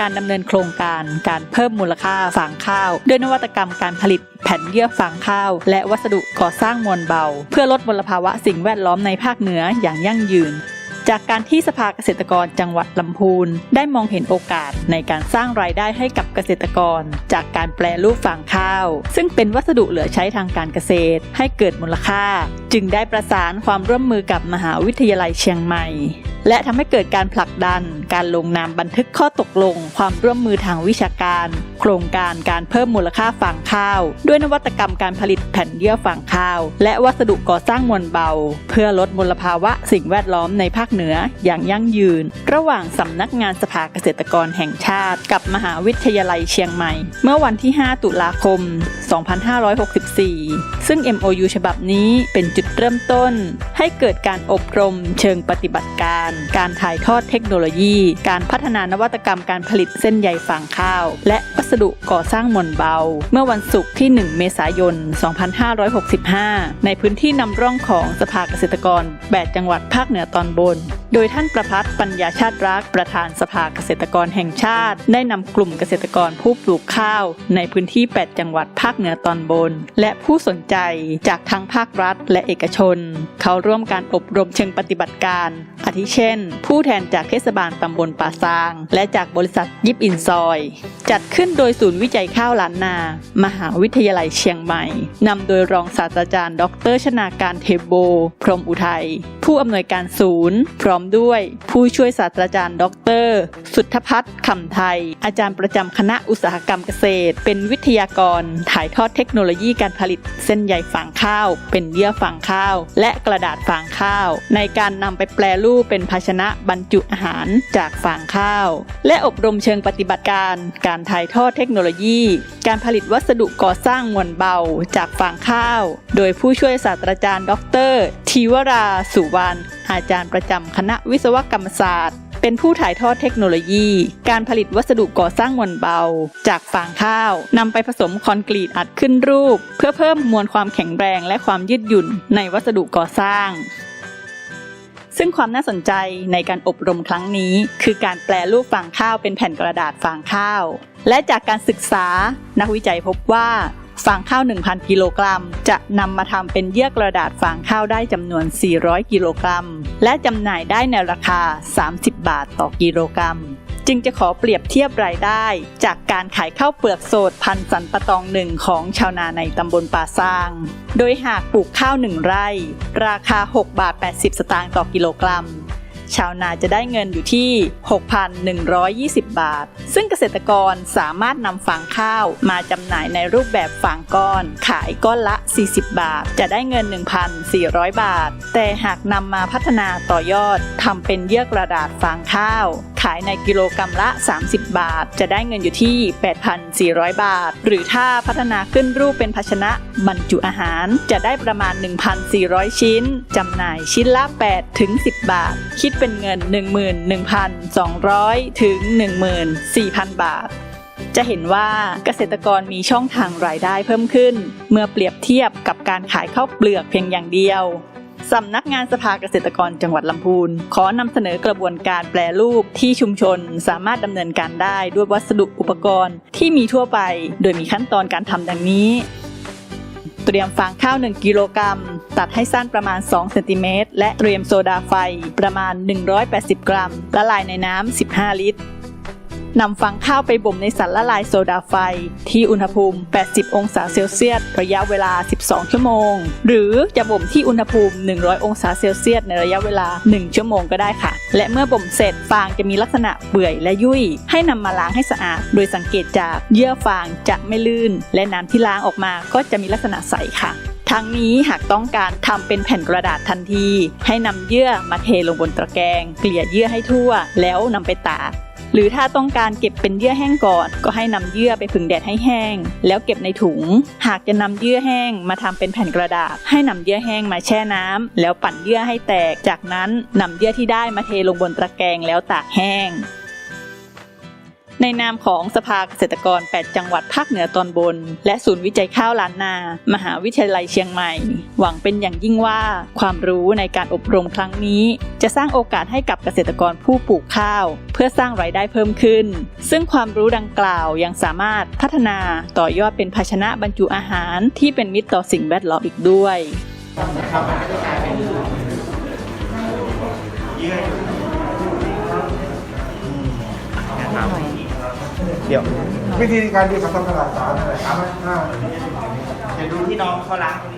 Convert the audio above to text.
การดำเนินโครงการการเพิ่มมูลค่าฟางข้าว ด้วยนวัตกรรมการผลิตแผ่นเยื่อฟางข้าว และวัสดุก่อสร้างมวลเบา เพื่อลดมลภาวะสิ่งแวดล้อมในภาคเหนืออย่างยั่งยืนจากการที่สภาเกษตรกรจังหวัดลำพูน ได้มองเห็นโอกาสในการสร้างรายได้ให้กับเกษตรกร จากการแปลรูปฟางข้าว ซึ่งเป็นวัสดุเหลือใช้ทางการเกษตร ให้เกิดมูลค่า จึงได้ประสานความร่วมมือกับมหาวิทยาลัยเชียงใหม่ และทำให้เกิดการผลักดัน การลงนามบันทึกข้อตกลง ความร่วมมือทางวิชาการ โครงการการเพิ่มมูลค่าฟางข้าว ด้วยนวัตกรรมการผลิตแผ่นเยื่อฟางข้าว และวัสดุก่อสร้างมวลเบา เพื่อลดมลภาวะสิ่งแวดล้อมในภาคเหนืออย่างยั่งยืน ระหว่างสำนักงานสภาเกษตรกรแห่งชาติ กับมหาวิทยาลัยเชียงใหม่ เมื่อวันที่ 5 ตุลาคม 2564 ซึ่ง MOU ฉบับนี้เป็นจุดเริ่มต้น ให้เกิดการอบรมเชิงปฏิบัติการการถ่ายทอดเทคโนโลยี การพัฒนานวัตกรรมการผลิตเส้นใยฟางข้าว และวัสดุก่อสร้างมวลเบา เมื่อวันศุกร์ที่ 1 เมษายน 2565 ในพื้นที่นำร่องของสภาเกษตรกร 8 จังหวัดภาคเหนือตอนบนโดยท่านประพัฒน์ปัญญาชาติรักประธานสภาเกษตรกรแห่งชาติ ได้นำกลุ่มเกษตรกรผู้ปลูกข้าว ในพื้นที่ 8 จังหวัดภาคเหนือตอนบน และผู้สนใจจากทั้งภาครัฐและเอกชน เขาร่วมการอบรมเชิงปฏิบัติการ อาทิเช่น ผู้แทนจากเทศบาลตำบลป่าซาง และจากบริษัทยิปอินซอย จัดขึ้นโดยศูนย์วิจัยข้าวล้านนา มหาวิทยาลัยเชียงใหม่นำโดยรองศาสตราจารย์ ดร ชนาการเทโบ พรหมอุทัยผู้อำนวยการศูนย์พร้อมด้วย ผู้ช่วยศาสตราจารย์ ดร สุทธพัฒน์คำไทย อาจารย์ประจำคณะอุตสาหกรรมเกษตร เป็นวิทยากร ถ่ายทอดเทคโนโลยีการผลิต เส้นใยฟางข้าว เป็นเยื่อฟางข้าว และกระดาษฟางข้าว ในการนำไปแปลรูปเป็นภาชนะบรรจุอาหารจากฟางข้าว และอบรมเชิงปฏิบัติการ การถ่ายทอดเทคโนโลยี การผลิตวัสดุก่อสร้างมวลเบาจากฟางข้าว โดยผู้ช่วยศาสตราจารย์ ดร ทีวรา สุวรรณ อาจารย์ประจำคณะวิศวกรรมศาสตร์ เป็นผู้ถ่ายทอดเทคโนโลยี การผลิตวัสดุก่อสร้างมวลเบา จากฟางข้าวนำไปผสมคอนกรีตอัดขึ้นรูป เพื่อเพิ่มมวลความแข็งแรงและความยืดหยุ่นในวัสดุก่อสร้าง ซึ่งความน่าสนใจในการอบรมครั้งนี้ คือการแปลรูปฟางข้าวเป็นแผ่นกระดาษฟางข้าว และจากการศึกษา นักวิจัยพบว่าฟางข้าว 1,000 กิโลกรัม จะนำมาทำเป็นเยื่อกระดาษฟางข้าวได้จำนวน 400 กิโลกรัม และจำหน่ายได้ในราคา 30 บาทต่อกิโลกรัม จึงจะขอเปรียบเทียบรายได้ จากการขายข้าวเปลือกสดพันสันปะตองหนึ่งของชาวนาในตำบลป่าซาง โดยหากปลูกข้าวหนึ่งไร่ ราคา 6 บาท 80 สตางค์ต่อกิโลกรัม ชาวนาจะได้เงินอยู่ที่ 6,120 บาท ซึ่งเกษตรกรสามารถนำฟางข้าวมาจำหน่ายในรูปแบบฟางก้อน ขายก้อนละ 40 บาท จะได้เงิน 1,400 บาท แต่หากนำมาพัฒนาต่อยอดทำเป็นเยื่อกระดาษฟางข้าว ขายในกิโลกรรัมละ 30 บาท จะได้เงินอยู่ที่ 8,400 บาท หรือถ้าพัฒนาขึ้นรูปเป็นภาชนะบรรจุอาหาร จะได้ประมาณ 1,400 ชิ้นจำหน่ายชิ้นละ 8 ถึง 10 บาท คิดเป็นเงิน 11,200 ถึง 14,000 บาท จะเห็นว่าเกษตรกรมีช่องทางรายได้เพิ่มขึ้น เมื่อเปรียบเทียบกับการขายข้าวเปลือกเพียงอย่างเดียวสำนักงานสภาเกษตรกรจังหวัดลำพูน ขอนำเสนอกระบวนการแปรรูปที่ชุมชนสามารถดำเนินการได้ด้วยวัสดุอุปกรณ์ที่มีทั่วไป โดยมีขั้นตอนการทำดังนี้ เตรียมฟางข้าว 1 กิโลกรัม ตัดให้สั้นประมาณ 2 เซนติเมตร และเตรียมโซดาไฟประมาณ 180 กรัม ละลายในน้ำ 15 ลิตร นำฟางข้าวไปบ่มในสารละลายโซดาไฟ ที่อุณหภูมิ 80 องศาเซลเซียส ระยะเวลา 12 ชั่วโมง หรือจะบ่มที่อุณหภูมิ 100 องศาเซลเซียส ในระยะเวลา 1 ชั่วโมงก็ได้ค่ะ และเมื่อบ่มเสร็จฟางจะมีลักษณะเปื่อยและยุ่ย ให้นำมาล้างให้สะอาด โดยสังเกตจากเยื่อฟางจะไม่ลื่น และน้ำที่ล้างออกมาก็จะมีลักษณะใสค่ะทั้งนี้หากต้องการทำเป็นแผ่นกระดาษทันที ให้นำเยื่อมาเทลงบนตะแกรงเกลี่ยเยื่อให้ทั่ว แล้วนำไปตาก หรือถ้าต้องการเก็บเป็นเยื่อแห้งก่อน ก็ให้นำเยื่อไปผึ่งแดดให้แห้ง แล้วเก็บในถุง หากจะนำเยื่อแห้งมาทำเป็นแผ่นกระดาษ ให้นำเยื่อแห้งมาแช่น้ำแล้วปั่นเยื่อให้แตก จากนั้นนำเยื่อที่ได้มาเทลงบนตะแกรงแล้วตากแห้ง ในนามของสภาเกษตรกร 8 จังหวัดภาคเหนือตอนบน และศูนย์วิจัยข้าวล้านนา มหาวิทยาลัยเชียงใหม่ หวังเป็นอย่างยิ่งว่า ความรู้ในการอบรมครั้งนี้ จะสร้างโอกาสให้กับเกษตรกรผู้ปลูกข้าว เพื่อสร้างรายได้เพิ่มขึ้น ซึ่งความรู้ดังกล่าวยังสามารถพัฒนาต่อยอดเป็นภาชนะบรรจุอาหารที่เป็นมิตรต่อสิ่งแวดล้อมอีกด้วย เดี๋ยว วิธีการดูคำทำตลาดสารอะไรครับอ่าเดี๋ยวดูที่น้องเขาล้างตรงนี้ก็